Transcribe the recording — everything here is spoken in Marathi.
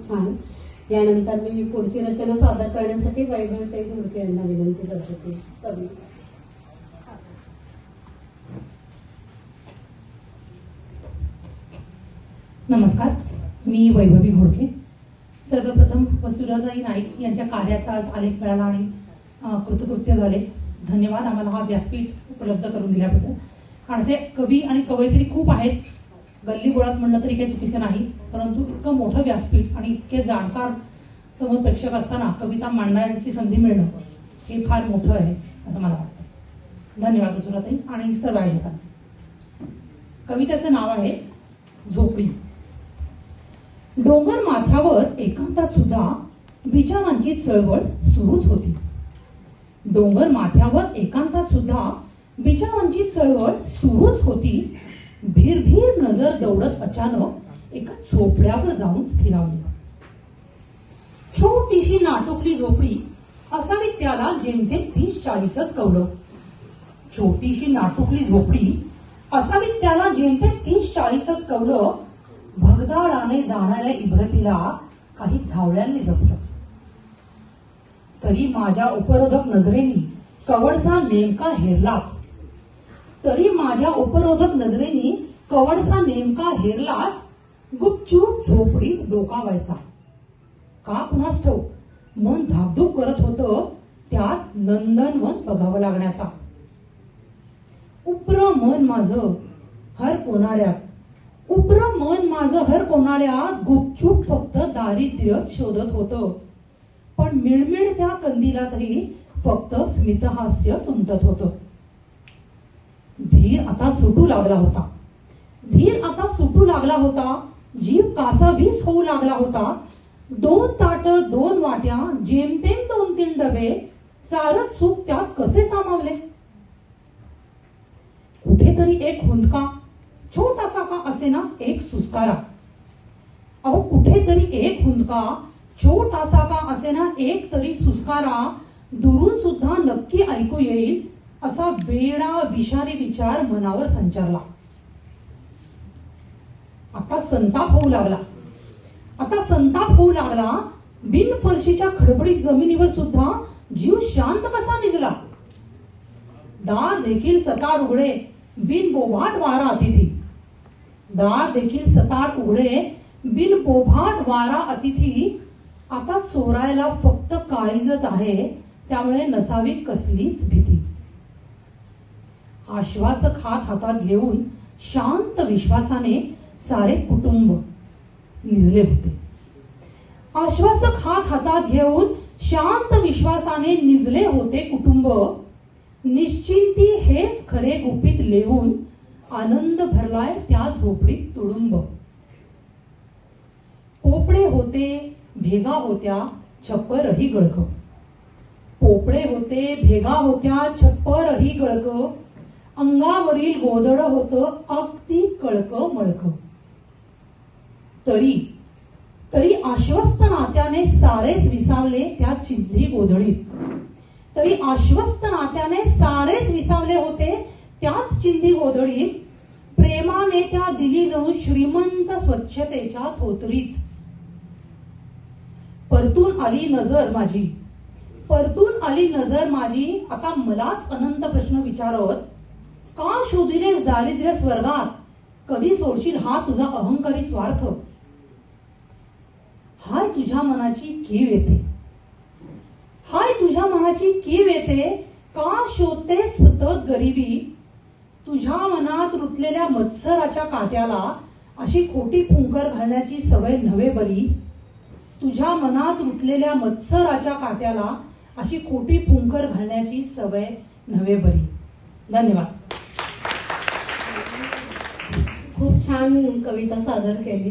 खूप छान. यानंतर मी पुढची रचना सादर करण्यासाठी वैभवताई मूर्ती यांना विनंती करते कवी. नमस्कार. मी वैभवी घोडके. सर्वप्रथम वसुराताई नाईक यांच्या कार्याचा आज आलेख मिळाला आणि कृतकृत्य झाले. धन्यवाद. आम्हाला हा व्यासपीठ उपलब्ध करून दिल्याबद्दल. असे कवी आणि कवयित्री खूप आहेत. गल्ली बोळात म्हणलं तरी काही चुकीचं नाही परंतु इतकं मोठं व्यासपीठ आणि इतके जाणकार समोर प्रेक्षक असताना कविता मांडण्याची संधी मिळणं हे फार मोठं आहे असं मला वाटतं. धन्यवाद वसुराताई आणि सर्व आयोजकांचे. कवितेचं नाव आहे झोपडी. डोंगर माथ्यावर एकांतात सुद्धा विचारांची चळवळ सुरूच होती. डोंगर माथ्यावर एकांतात सुद्धा विचारांची चळवळ सुरूच होती भीरभीर नजर दौडत अचानक एका झोपड्यावर जाऊन स्थिरावली. छोटीशी नाटुकली झोपडी असावी त्याला जेमतेम तीस चाळीसच कवलं. छोटीशी नाटुकली झोपडी असावी त्याला जेमतेम तीस चाळीसच कवलं. भगदाडाने जाणाऱ्या इब्रतीला काही झावळ्यांनी जपलं. तरी माझ्या उपरोधक नजरेनी कवळचा नेमका हेरलाच. तरी माझ्या उपरोधक नजरेनी कवडसा नेमका हेरलाच गुपचूप झोपडी डोकावायचा. का कुणास ठेव मन धाकधूक करत होतं त्यात नंदनवन बघावं लागण्याचा. उप्र मन माझं हर कोणाड्यात. उप्र मन माझं हर कोणाड्यात गुपचूप फक्त दारिद्र्य शोधत होतं. पण मिळमिळ त्या कंदिलातही फक्त स्मितहास्य चुमटत होतं. धीर आता सुटू लागला होता. धीर आता सुटू लागला होता. जीव कासावीस होऊ लागला होता. दोन ताट दोन वाट्या जेमतेम दोन तीन डबे सारच सुख त्यात कसे सामावले? कुठेतरी एक हुंदका छोटासा का असे ना एक सुस्कारा. अहो कुठेतरी एक हुंदका छोटासा का असेना एक तरी सुस्कारा दुरून सुद्धा नक्की ऐकू येईल असा वेडा विषारी विचार मनावर संचारला. आता संताप होऊ लागला. आता संताप होऊ लागला. बिन फरशीच्या खडबडीत जमिनीवर सुद्धा जीव शांत कसा निजला? दार देखील सताड उघडे बिन बोभाट वारा अतिथी. दार देखील सताड उघडे बिन बोभाट वारा अतिथी. आता चोरायला फक्त काळीजच आहे त्यामुळे नसावी कसलीच भीती. आश्वासक हात हातात घेऊन शांत विश्वासाने सारे कुटुंब निजले होते. आश्वासक हात हातात घेऊन शांत विश्वासाने निजले होते कुटुंब. निश्चिंती हेच खरे गुपित लिहून आनंद भरलाय त्या झोपडीत तुडुंब. पोपडे होते भेगा होत्या छप्परही गळक. पोपडे होते भेगा होत्या छप्परही गळक. अंगावरील गोधड होत अगदी कळक मळक. तरी तरी आश्वस्त नात्याने सारेच विसावले त्या चिंधी गोधडीत. तरी आश्वस्त नात्याने सारेच विसावले होते त्याच चिंधी गोधडीत. प्रेमाने त्या दिली जणू श्रीमंत स्वच्छतेच्या थोतरीत. परतून आली नजर माझी. परतून आली नजर माझी. आता मलाच अनंत प्रश्न विचारत का शोधिलेस दारिद्र्य स्वर्गात? कधी सोडशील हा तुझा अहंकारी स्वार्थ? हाय तुझ्या मनाची कीव येते. हाय तुझ्या मनाची कीव येते. का शोधते सतत गरिबी? तुझ्या मनात रुतलेल्या मत्सराच्या काट्याला अशी खोटी फुंकर घालण्याची सवय नव्हे बरी? तुझ्या मनात रुतलेल्या मत्सराच्या काट्याला अशी खोटी फुंकर घालण्याची सवय नव्हे बरी? धन्यवाद. छान कविता सादर केली.